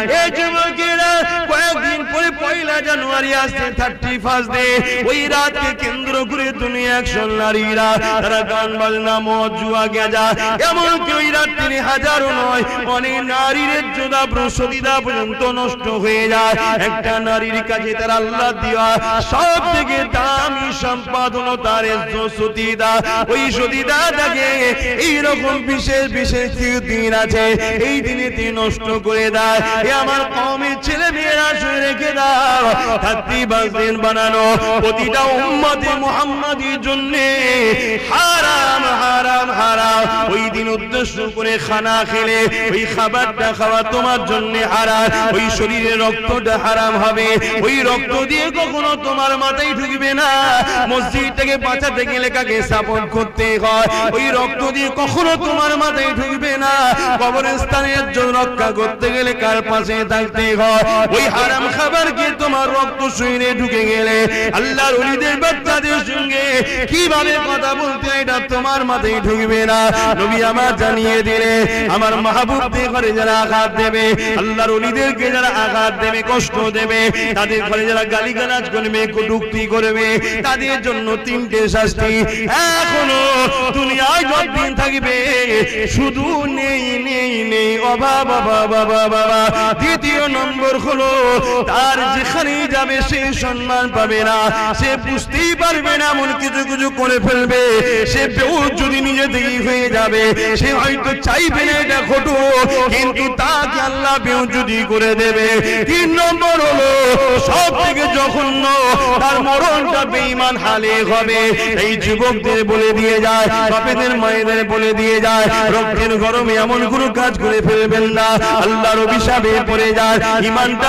এই যুবকেরা কয়েকদিন পরে পয়লা জানুয়ারি আসছে থার্টি ফার্স্ট ডে ওই রাতকে কেন্দ্র করে তুমি নারীরা, তারা গান বাজনা, মদ, জুয়া, গেজা ওই রাত তিনি নয়, অনেক নারীর পর্যন্ত নষ্ট হয়ে যায়। একটা নারীর তার আল্লাহ সব থেকে দামি তার সতীদা। ওই সতীদা থাকে এইরকম বিশেষ বিশেষ দিন আছে। এই দিনে তিনি নষ্ট করে দেয়। আমার কমের ছেলে মেয়েরা তোমার জন্য হারাম। ওই শরীরে রক্তটা হারাম হবে। ওই রক্ত দিয়ে কখনো তোমার মাথায় ঢুকবে না। মসজিদটাকে বাঁচাতে গেলে কাকে স্থাপন করতে হয়? ওই রক্ত দিয়ে কখনো তোমার মাথায় ঢুকবে না। কবরস্থানের জন্য রক্ষা করতে গেলে কার পাশে থাকতে হয়? ওই হারাম খাবারকে তোমার রক্ত শরীরে ঢুকে গেলে? আল্লাহর ওলিদের বাচ্চাদের সঙ্গে কীভাবে কথা বলতে এটা তোমার মাথায় ঢুকবে না? নবী আমার জানিয়ে দিলে, আমার মাহবুবদের ঘরে যারা আঘাত দেবে, আল্লাহর ওলিদেরকে যারা আঘাত দেবে, কষ্ট দেবে, তাদের ঘরে যারা গালিগালাজ করবে, কটুক্তি করবে, তাদের জন্য তিনটে শাস্তি। এখনও দুনিয়ায় যতদিন থাকবে, শুধু নেই নেই নেই, অভাব অভাব অভাব অভাব। দ্বিতীয় নম্বর হলো তার যেখানেই যাবে সে সম্মান পাবে না। সে বুঝতেই পারবে না, এমন কিছু কিছু করে ফেলবে। সে যদি নিজে থেকেই হয়ে যাবে, সে হয়তো চাইবে না এটা ঘটু কিন্তু তাকে আল্লাহ বেউ যদি করে দেবে, তিন নম্বর হলো সব থেকে জঘন্য, তার মরণটা বেঈমান হালে হবে। এই যুবকদের বলে দিয়ে যায়, বাপেদের মায়েদের বলে দিয়ে যায়, রক্তের গরমে এমন কোন কাজ করে ফেলবেন না। আল্লাহর অভিশাপে পড়ে যায় ইমানটা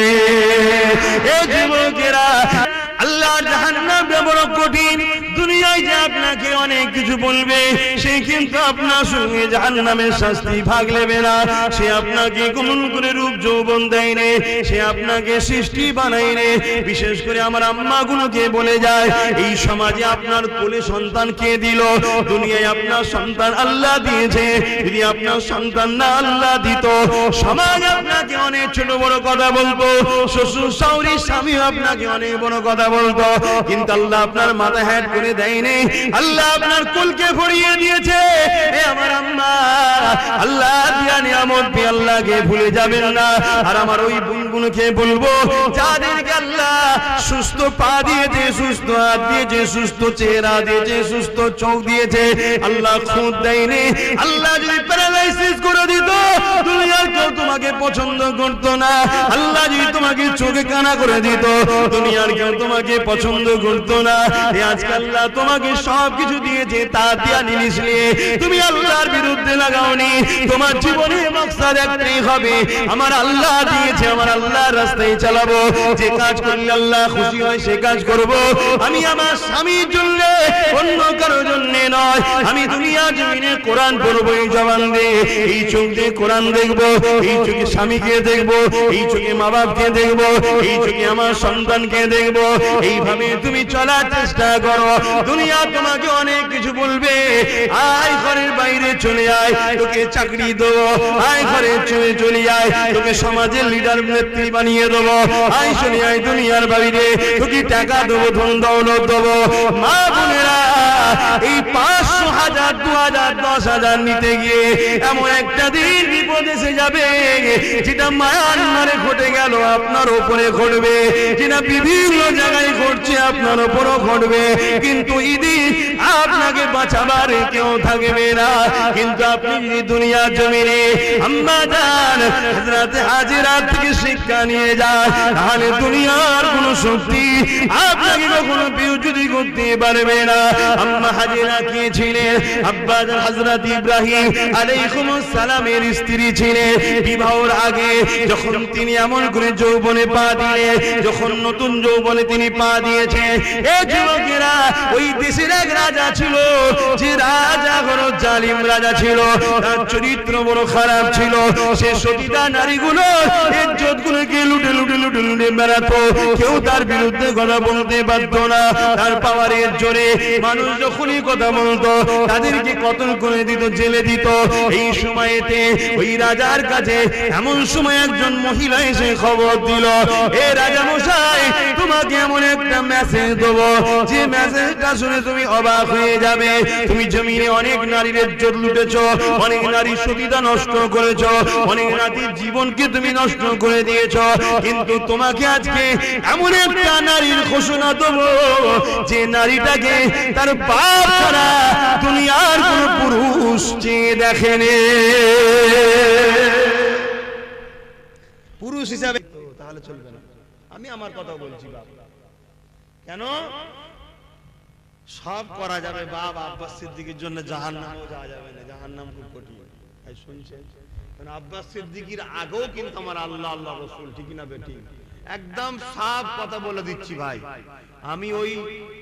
এ যুবকেরা সৃষ্টি নে। বিশেষ করে আমার বলে যায়, এই সমাজে আপনার কোলে সন্তান কে দিল? দুনিয়ায় আপনার সন্তান আল্লাহ দিয়েছে, যদি আপনার সন্তান না আল্লাহ দিত, সমাজ আপনাকে ছোট বড় কথা বলতো শ্বশুর, শাশুড়ি, স্বামী আপনাকে অনেক বড় কথা বলতো। কিন্তু আল্লাহ আপনার মাথা হ্যাট করে দেয়নি। আল্লাহ আপনার কুলকে ভরিয়ে দিয়েছে। আমার আম্মা, আল্লাহ আল্লাহকে ভুলে যাবেন না। আর আমার ওই বলব, যাদেরকে আল্লাহ সুস্থ পা দিয়েছে, সুস্থ হাত দিয়েছে, সুস্থ চেহারা দিয়েছে, সুস্থ চোখ দিয়েছে, আল্লাহ খুদ দেয়নি। আল্লাহ যদি প্যারালাইসিস করে দিত, দুনিয়ার কেউ তোমাকে পছন্দ করতো না। আল্লাহ যদি তোমাকে চোখে কানা করে দিত, দুনিয়ার কেউ তোমাকে পছন্দ করতো না। আজকে আল্লাহ তোমাকে সব কিছু দিয়েছে তা দিয়া জিনিস নিয়ে। তুমি আল্লাহর বিরুদ্ধে লাগাওনি। তোমার জীবনে মকসাদ একটাই হবে, আমার আল্লাহ দিয়েছে, আমার আল্লাহর রাস্তায় চালাবো। যে কাজ করলে আল্লাহ খুশি হয়, সে কাজ করব। আমি আমার স্বামীর জন্য, অন্য কারোর জন্য নয়। আমি দুনিয়া জমিনে কোরআন পড়ব, এই জবান দিয়ে। এই চোখ দিয়ে কোরআন দেখব, এই চোখে স্বামীকে দেখব। এই চোখে মা বাপকে দেখব, এই চোখে আমার সন্তানকে দেখব, এইভাবে তুমি চলার চেষ্টা করো। দুনিয়া তোমাকে অনেক কিছু বলবে। আয় ঘরের বাইরে চলে আয়, তোকে চাকরি দেবো। আয় ঘরে চলে চলে আয়, তোকে সমাজের লিডার নেত্রী বানিয়ে দেবো। আয় চলে আয় দুনিয়ার বাইরে, তোকে টাকা দেবো, ধন দৌলত দেবো। মা বোনেরা, এই পাঁচশো হাজার, দু হাজার, দশ হাজার নিতে গিয়ে এমন একটা দিন বিপদ এসে যাবে, যেটা মায়ানমারে ঘটে গেল, আপনার উপরে ঘটবে। যেটা বিভিন্ন জায়গায় ঘটছে, আপনার উপরও ঘটবে। কিন্তু ইদি আপনাকে বাঁচাবার কেউ থাকবে না। কিন্তু আপনি যদি দুনিয়া জমিনে আম্মা যান, হযরত হাজিরা থেকে শিক্ষা নিয়ে যান। তাহলে দুনিয়ার কোন শক্তি আপনাকে কখনো বিউজুদি করতে পারবে না। আম্মা হাজিরা কে ছিলেন? আব্বা হযরত ইব্রাহিম আলাইহিস সালামের স্ত্রী ছিলেন। বিবাহের আগে যখন তিনি এমন করে যৌবনে পা দিয়ে যখন নতুন যৌবনে তিনি পা দিয়েছেন এই যুবকেরা ওই দেশের এক রাজা ছিল, যে রাজা বড় জালিম রাজা ছিল, তার চরিত্র বড় খারাপ ছিল। সে সতীদা নারীগুলো ইজ্জত গুলোকে লুটে লুটে লুটে লুটে বেড়াতো। কেউ তার বিরুদ্ধে কথা বলতে পারত না। তার পাওয়ারের জোরে মানুষ যখনই কথা বলতো, তাদেরকে কতল করে দিত, জেলে দিত। এই সময়তে ওই রাজার কাছে এমন সময় একজন মহিলা এসে খবর দিল, এ রাজা মশাই তোমাকে এমন একটা মেসেজ দেবো। যে মেসেজটা শুনে তুমি অবাক হয়ে যাবে। তুমি জমিনে অনেক নারীর ইজ্জত লুটেছ, অনেক নারীর সতীতা নষ্ট করেছ, অনেক নারীর জীবনকে তুমি নষ্ট করে দিয়েছ। কিন্তু তোমাকে আজকে এমন একটা নারীর ঘোষণা দেবো, যে নারীটাকে তার বাপ ছাড়া দুনিয়ার কোন পুরুষ চেয়ে দেখেনি। পুরুষ হিসাবে তাহলে চলবে না। আমি আমার কথা বলছি বাবা কেন? সব করা যাবে, বাপ আব্বাস সিদ্দিকির জন্য জাহান যাওয়া যাবে না জাহান নাম খুব কঠিন। আব্বাস সিদ্দিকির আগেও কিন্তু আমার আল্লাহ আল্লাহ রসুল, ঠিক না বেটি একদম সাফ কথা বলে দিচ্ছি ভাই। আমি ওই,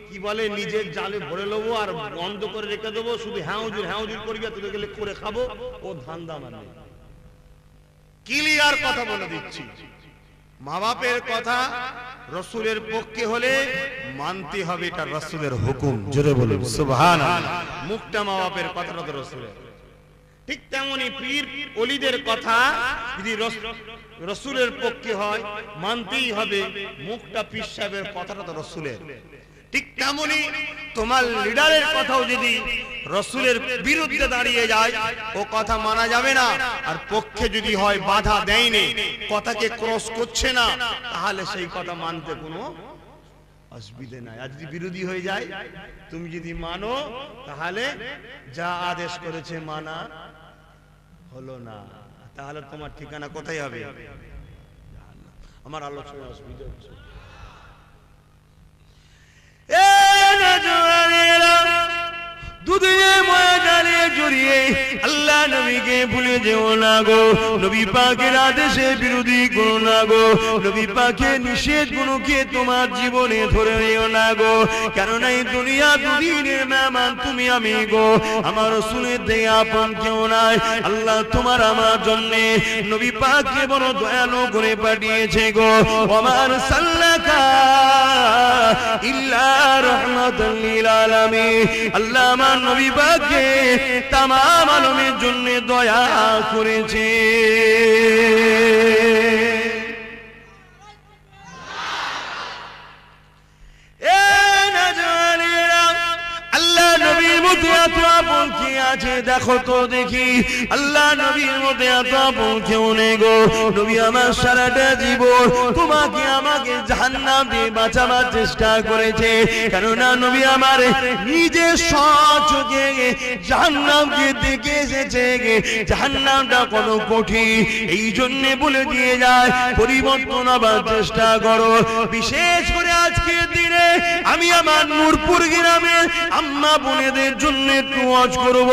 কি বলে, নিজের জালে ভরে নেব আর বন্ধ করে রেখে দেবো, শুধু হ্যাঁ হুজুর হ্যাঁ হুজুর করবি আর গেলে করে খাব, ও ধান্দা মানে। ক্লিয়ার কথা বলে দিচ্ছি। মা বাপের কথা রসুলের পক্ষে হলে মানতে হবে এটা রসুলের হুকুম। জোরে বলুন সুবহান মুখটা মা বাপের কথাটা তো রসুলের। ঠিক তেমনি পীর অলিদের কথা যদি রস- রসুলের পক্ষে হয়, মানতেই হবে। মুখটা পীর সাহেবের কথাটা তো রসুলের। ঠিক তেমনি তোমার লিডারের কথাও যদি রসুলের বিরুদ্ধে দাঁড়িয়ে যায়, ও কথা মানা যাবে না। আর পক্ষে যদি হয়, বাধা দেয়নি, কথাকে ক্রস করছে না, তাহলে সেই কথা মানতে কোনো অসুবিধে নাই। আর যদি বিরোধী হয়ে যায়, তুমি যদি মানো, তাহলে যা আদেশ করেছে মানা হলো না। তাহলে তোমার ঠিকানা কোথায় হবে? আমার আলোচনা অসুবিধা হচ্ছে। এ নজওয়ানেরা, আল্লাহ তোমার জীবনে ধরে নিও না গো। এই দুনিয়া দুদিনের মেহমান তুমি আমি গো। আমার শুনে দে আপন কেউ নাই। আল্লাহ তোমার আমার জন্য নবী পাককে বড় দয়ালু করে পাঠিয়েছে গো। আমার সাল্লাকা ইল্লা রহমাতাল আলামিন। আল্লাহ তামাম আলমের জন্য দয়া করেছে। দেখো তো দেখি। আল্লাহ নবীর মধ্যে এত পৌঁছেও নেই গো। নবী আমার সারাটা জীবন তোমাকে আমাকে জাহান্নাম দিয়ে বাঁচাবার চেষ্টা করেছে। কেননা নবী আমার নিজে সচকে জাহান্নামকে দেখে এসেছে জাহান্নামটা কত কঠিন। এই জন্য বলে দিয়ে যায়, পরিবর্তন আবার চেষ্টা করো। বিশেষ করে আজকের দিনে আমি আমার নূরপুর গ্রামের আম্মা বোনেদের জন্য একটু ওয়াজ করব।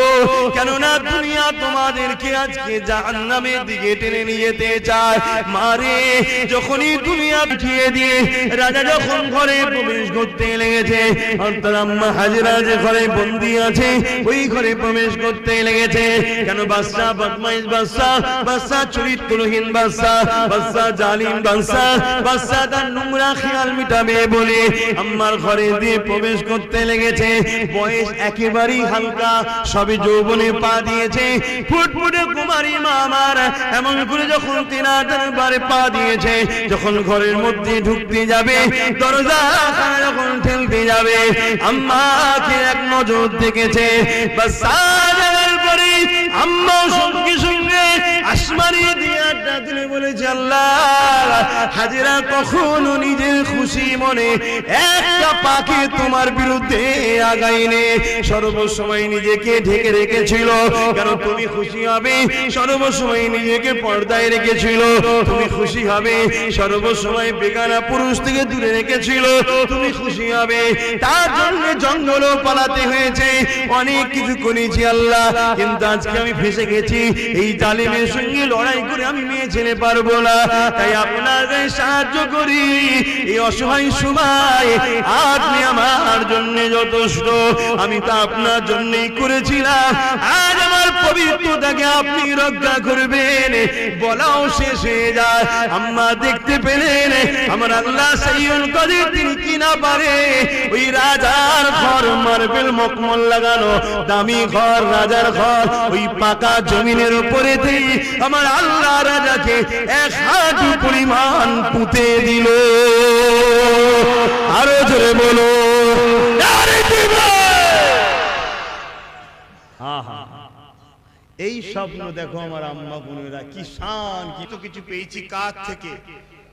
কেননা দুনিয়া তোমাদেরকে আজকে জাহান্নামের দিকে টেনে নিয়ে যেতে চায়। মারে যখনই দুনিয়া উঠিয়ে দিয়ে রাজা যখন ঘরে প্রবেশ করতে লেগেছে অর্থাৎ আম্মা হাজিরা যে ঘরে বন্দি আছে, ওই ঘরে প্রবেশ করতে লেগেছে। ঘরে দিয়ে প্রবেশ করতে লেগেছে। বয়স একেবারেই হালকা। সবে যৌবনে পা দিয়েছে। ফুটফুটে কুমারী মা আমার। এমন করে যখন তেনার পা দিয়েছে, যখন ঘরের মধ্যে ঢুকতে যাবে, দরজা খানা যখন ঠেলতে যাবে, আম্মাকে এক নজর দেখেছে। বাস যাওয়ার পরে আম্মা সঙ্গে সঙ্গে আসমানি দিয়ে আড্ডা দিলে বলেছে আল্লাহ, হাজিরা কখনো নিজের খুশি মনে একটা পাখি তোমার বিরুদ্ধে আগাইনে সর্বসময় নিজেকে ঢেকে রেখেছিল। কেন তুমি খুশি হবে? সর্বসময় নিজেকে পর্দায় রেখেছিল। তুমি খুশি হবে? সর্বসময় বেগানা পুরুষ থেকে দূরে রেখেছিল। তুমি খুশি হবে? তার জন্য জঙ্গলও পালাতে হয়েছে। অনেক কিছু করেছি আল্লাহ, কিন্তু আজকে আমি ফেসে গেছি। এই জালিমের সঙ্গে লড়াই করে আমি মেয়ে ছেলে পারব না। তাই আপনার গায়ে সাহায্য করি। এই অসহায় সময় আপনি আমার জন্য যথেষ্ট। আমি তা আপনার জন্যই করেছিলাম। আজ আমার পবিত্রতাকে আপনি রক্ষা করবেন। বলাও শেষ হয়ে যায়। আম্মা দেখতে পেলেন, আমার আল্লাহ সাইয়ুল কাদের তিনি কি না পারে। ওই রাজার ঘর মার্বেল মকমল লাগানো, দামি ঘর, রাজার ঘর, ওই পাকা জমিনের উপরে আমার আল্লাহ রাজাকে এক হাঁটু পরিমাণ পুঁতে দিল। আরও জোরে বলো এই স্বপ্ন দেখো আমার আম্মা বোনেরা, কি শান, কি তো কিছু পেয়েছি কার থেকে?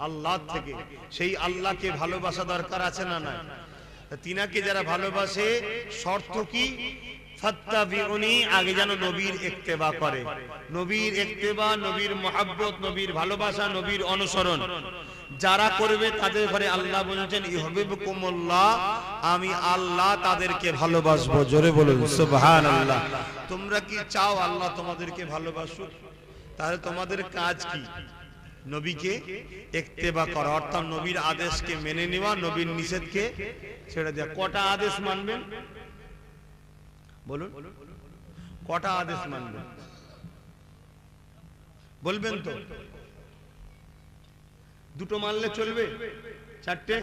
আল্লাহ থেকে। সেই আল্লাহকে ভালোবাসা দরকার আছে না না তিনাকে যারা ভালোবাসে, শর্ত কি? আগে যেন নবীর ইত্তেবা করে। নবীর ইত্তেবা, নবীর মহাব্বত, নবীর ভালোবাসা, নবীর অনুসরণ। যারা করবে তাদের ঘরে আল্লাহ বলছেন, ইহবিবকুমুল্লাহ, আমি আল্লাহ তাদেরকে ভালোবাসবো। জোরে বলুন, সুবহানাল্লাহ। তোমরা কি চাও আল্লাহ তোমাদেরকে ভালোবাসুক? তাহলে তোমাদের কাজ কি? নবীকে একতেবা করা। অর্থাৎ নবীর আদেশকে মেনে নেওয়া, নবীর নিষেধকে ছেড়ে দেওয়া। কটা আদেশ মানবেন? বলুন। কটা আদেশ মানবেন? বলবেন তো। দুটো মানলে চলবে? চারটে?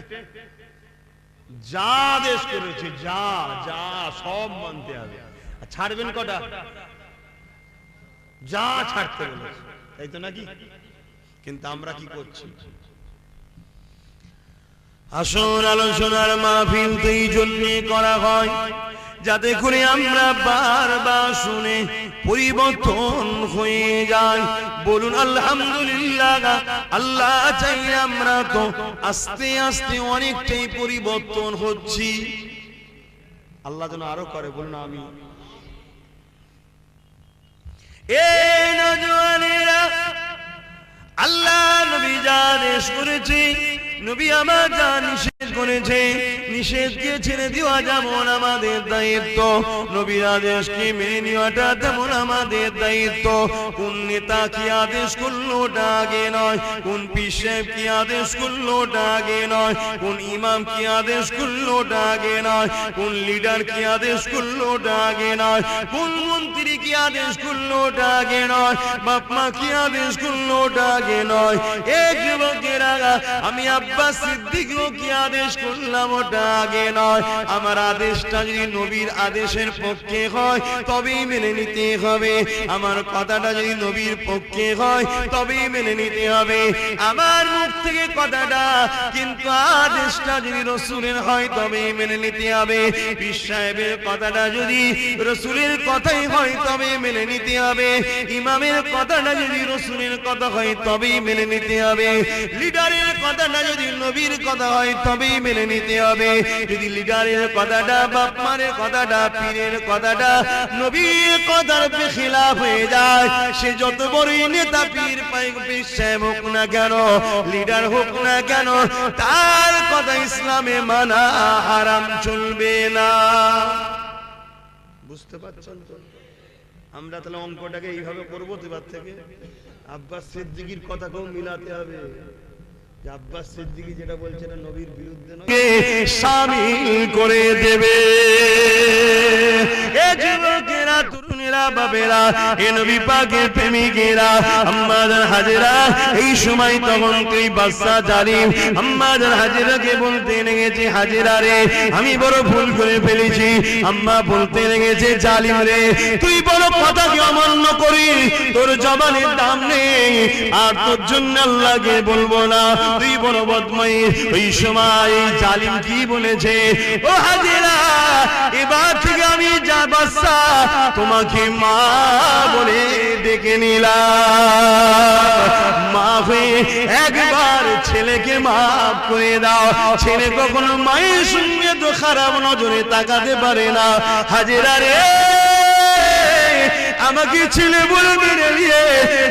যা আদেশ করেছে, যা যা, সব মানতে হবে। ছাড়বেন কটা? যা ছাড়তে বলেছে। তাই তো নাকি? কিন্তু আমরা কি করছি? আসন আলোচনার মাহফিল এই জন্যে করা হয় যাতে করে আমরা বারবার শুনে পরিবর্তন হয়ে যাই বলুন, আলহামদুলিল্লাহ, আল্লাহ চাই আমরা তো আস্তে আস্তে অনেকটাই পরিবর্তন হচ্ছি। আল্লাহ যেন আরও করে, বলুন আমি আল্লাহ নবী যা আদেশ করেছে নবী আমার যা নিষেধ করেছে নিষেধকে ছেড়ে দেওয়া যেমন আমাদের দায়িত্ব। নবীর আদেশকে মেনে নেওয়াটা তেমন আমাদের দায়িত্ব। কোন নেতা কি আদেশ করল আগে নয়, কোন পিসেব কি আদেশ করল আগে নয়, কোন ইমাম কি আদেশ করল আগে নয়, কোন লিডার কি আদেশ করল ওটা আগে নয়, কোন মন্ত্রী কি আদেশ করল ওটা আগে নয়, বাপ মা কি আদেশ করল আগে নয়। এক যুবকের আগা আমি আব্বাস সিদ্দিকও কি আদেশ করলাম? ওটা আগে নয়। আমার আদেশটা যদি নবীর আদেশের পক্ষে হয়, তবেই মেনে নিতে হবে। আমার কথাটা যদি নবীর পক্ষে হয়, তবেই মেনে নিতে হবে। আমার মুখ থেকে কথাটা, কিন্তু আদেশটা যদি রসুলের হয়, তবেই মেনে নিতে হবে। পীর কথাটা যদি রসুলের কথাই হয় তবে মেনে নিতে হবে। ইমামের কথাটা যদি রসুলের কথা হয়, তবেই মেনে নিতে হবে। লিডারের কথাটা যদি নবীর কথা হয়, তবেই মেনে নিতে হবে। যদি লিডারের কথাটা বাপমারের কথাটা, পীরের কথাটা নবীর কথার বেখিলাফ হয়ে যায়, সে যত বড়ই নেতা পীর পীর হোক না কেন, লিডার হোক না কেন, তার কথা ইসলামে মানা হারাম চলবে না। বুঝতে পারছেন আমরা তাহলে অঙ্কটাকে এইভাবে করব তো থেকে। আব্বাস সিদ্দিকির কথাকেও মিলাতে হবে। আব্বাস করে দেবে? এই সময় তখন আমি বড় ভুল করে ফেলেছি, আম্মা বলতে লেগেছে, জালিম রে, তুই বড় কথাকে অমান্য করি তোর জবানের দাম নেই, আর তোর জন্য আল্লাহকে বলব না, তুই বড় বদমাই ওই সময় জালিম কি বলেছে, ও হাজিরা, এবার থেকে আমি যা বাচ্চা তোমাকে মা বলে ডেকে নিলাম। মা হয়ে একবার ছেলেকে মাফ করে দাও। ছেলে কখনো মায়ের সঙ্গে তো খারাপ নজরে তাকাতে পারে না। হাজিরা রে আমাকে ছেলে বলে মেনে নিয়ে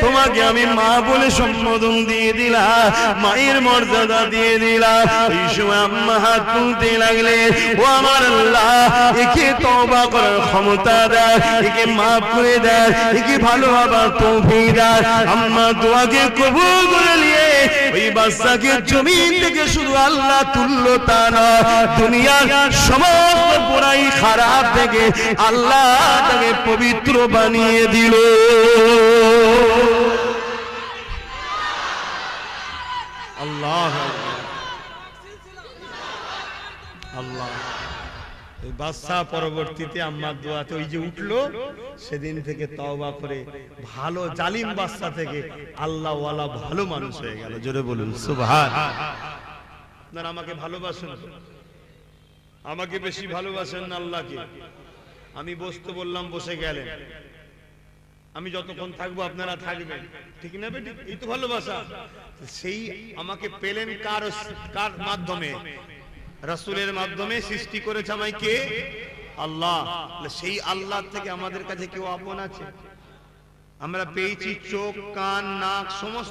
তোমাকে আমি মা বলে সম্বোধন দিয়ে দিলাম মায়ের মর্যাদা দিয়ে দিলাম এই সময় আম্মা হাত তুলতে লাগলে, ও আমার আল্লাহ, একে তওবা করার ক্ষমতা দেয়, একে মাফ করে দেয়, একে ভালো হবার তৌফিক দেয়। আম্মা দোয়াকে কবুল করে নিয়ে ওই বাচ্চাকে জমিন থেকে শুধু আল্লাহ তুললো তা না দুনিয়ার সমস্ত বুড়াই খারাপ থেকে আল্লাহ তাকে পবিত্র বানিয়ে দিল। আল্লাহ বাচ্চা পরবর্তীতে আম্মার দোয়াতে ওই যে উঠল, সেদিন থেকে তওবা করে ভালো জালিম বাচ্চা থেকে আল্লাহ ওয়ালা ভালো মানুষ হয়ে গেল। জোরে বলুন, সুবহান। আপনারা আমাকে ভালোবাসেন? আমাকে বেশি ভালোবাসেন না আল্লাহকে? আমি বসতে বললাম, বসে গেলেন। আমি যতক্ষণ থাকব আপনারা থাকবেন। ঠিক না বেটি? এই তো ভালোবাসা। সেই আমাকে পেলেন কার কার মাধ্যমে? রাসূলের মাধ্যমে সৃষ্টি করেছে আমায় কে? আল্লাহ। সেই আল্লাহ থেকে আমাদের কাছে কেউ আপন আছে? আমরা পেয়েছি চোখ, কান, নাক, সমস্ত